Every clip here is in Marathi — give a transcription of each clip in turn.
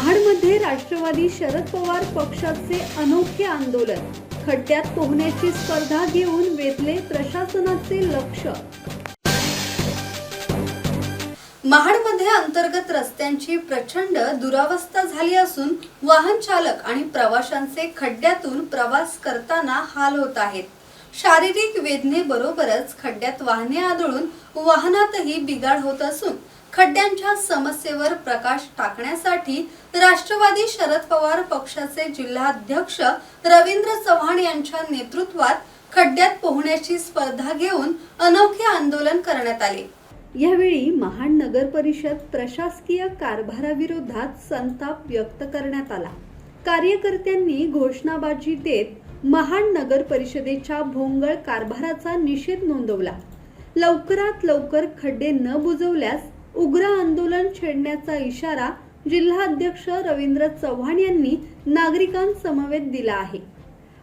महाडमध्ये राष्ट्रवादी शरद पवार पक्षाचे अनोखे आंदोलन. खड्ड्यात पोहण्याची स्पर्धा घेऊन वेधले प्रशासनाचे लक्ष. महाडमध्ये अंतर्गत रस्त्यांची प्रचंड दुरावस्था झाली असून वाहन चालक आणि प्रवाशांचे खड्ड्यातून प्रवास करताना हाल होत आहेत. शारीरिक वेदनेबरोबरच खड्ड्यात वाहने आदळून वाहनातही बिघाड होत असून खड्ड्यांच्या समस्येवर प्रकाश टाकण्यासाठी राष्ट्रवादी शरद पवार पक्षाचे जिल्हाध्यक्ष रवींद्र चव्हाण यांच्या नेतृत्वात खड्ड्यात पोहण्याची स्पर्धा घेऊन अनोखे आंदोलन करण्यात आले. यावेळी महाड नगर परिषद प्रशासकीय कारभाराविरोधात संताप व्यक्त करण्यात आला. कार्यकर्त्यांनी घोषणाबाजी देत महाड नगर परिषदेच्या भोंगळ कारभाराचा निषेध नोंदवला. लवकरात लवकर खड्डे न बुजवल्यास उग्र आंदोलन छेडण्याचा इशारा जिल्हाध्यक्ष रवींद्र चव्हाण यांनी नागरिकांसमवेत दिला आहे.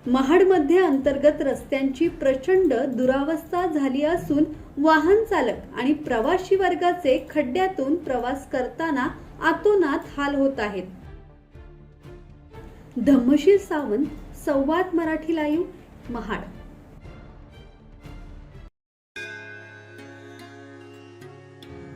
महाडमध्ये अंतर्गत रस्त्यांची प्रचंड दुरावस्था झाली असून वाहन चालक आणि प्रवासी वर्गाचे खड्ड्यातून प्रवास करताना आतोनात हाल होत आहेत. धम्मशीर सावंत संवाद मराठी लाईव्ह महाड.